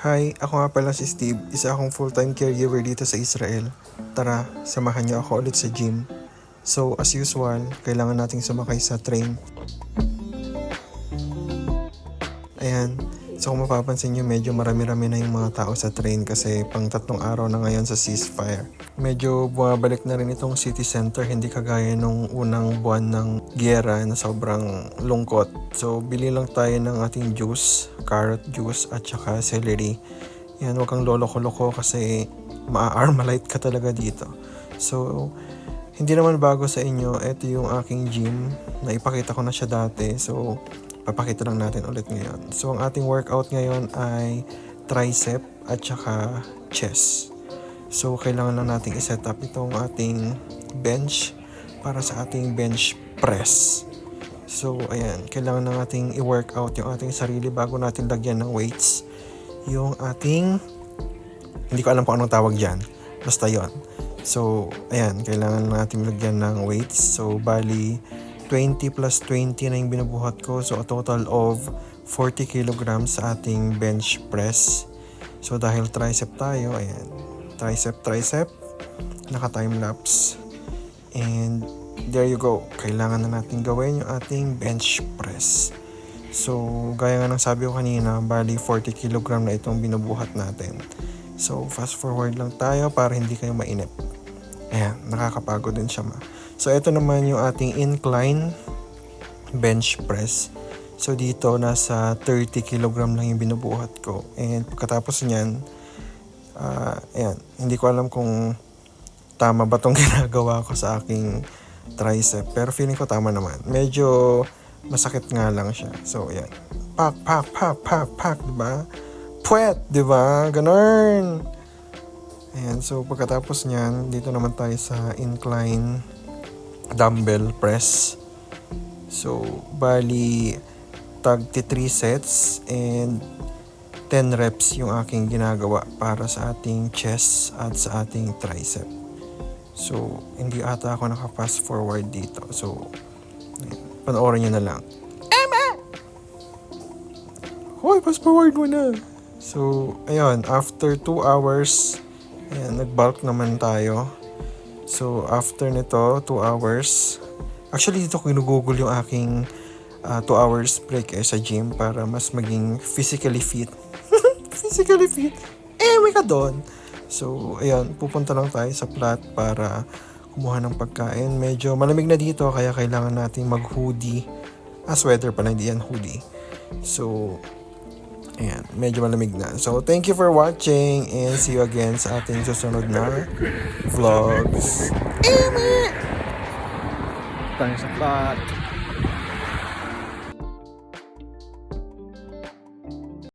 Hi, ako nga pala si Steve, isa akong full-time caregiver dito sa Israel. Tara, samahan niyo ako ulit sa gym. So, as usual, kailangan nating sumakay sa train. Ayan, so kung mapapansin niyo, medyo marami-rami na yung mga tao sa train kasi pang tatlong araw na ngayon sa ceasefire. Medyo bumabalik na rin itong city center, hindi kagaya nung unang buwan ng giyera na sobrang lungkot. So, bili lang tayo ng ating juice, carrot juice at saka celery. Yan, huwag kang lolo-loko kasi maa-armalite ka talaga dito. So, hindi naman bago sa inyo, ito yung aking gym. Naipakita ko na siya dati. So, papakita lang natin ulit ngayon. So, ang ating workout ngayon ay tricep at saka chest. So, kailangan lang nating iset up itong ating bench para sa ating bench press. So, ayan, kailangan na nating i-workout yung ating sarili bago natin lagyan ng weights. Yung ating, hindi ko alam kung anong tawag dyan. Basta yon. So, ayan, kailangan na natin lagyan ng weights. So, bali, 20 plus 20 na yung binubuhat ko. So, a total of 40 kilograms sa ating bench press. So, dahil tricep tayo, ayan, tricep, tricep, naka-time lapse. And there you go. Kailangan na natin gawin yung ating bench press. So, gaya nga ng sabi ko kanina, bali 40 kilogram na itong binubuhat natin. So, fast forward lang tayo para hindi kayo mainip. Ayan, nakakapagod din siya ma. So, ito naman yung ating incline bench press. So, dito nasa 30 kilogram lang yung binubuhat ko. And pagkatapos niyan, ah, ayan, hindi ko alam kung tama ba tong ginagawa ko sa aking tricep. Pero feeling ko tama naman. Medyo masakit nga lang siya. So, ayan. Pak, pak, pak, pak, pak, diba? Puwet, diba? Ganun. Ayan, so pagkatapos niyan, dito naman tayo sa incline dumbbell press. So, bali, tag 3 sets and 10 reps yung aking ginagawa para sa ating chest at sa ating tricep. So, hindi ata ako naka-fast forward dito. So, panoorin nyo na lang. Emma! Hoy, fast forward mo na! So, ayun, after 2 hours, ayan, nag-bulk naman tayo. So, after nito, 2 hours, actually dito ko ginugugol yung aking 2 hours break eh, sa gym para mas maging physically fit. physically fit? Eh, may ka doon. So, ayan, pupunta lang tayo sa plat para kumuha ng pagkain. Medyo malamig na dito kaya kailangan natin mag-hoodie. Ah, sweater pala, hindi yan hoodie. So, ayan, medyo malamig na. So, thank you for watching and see you again sa ating susunod na vlogs. tayo sa plat.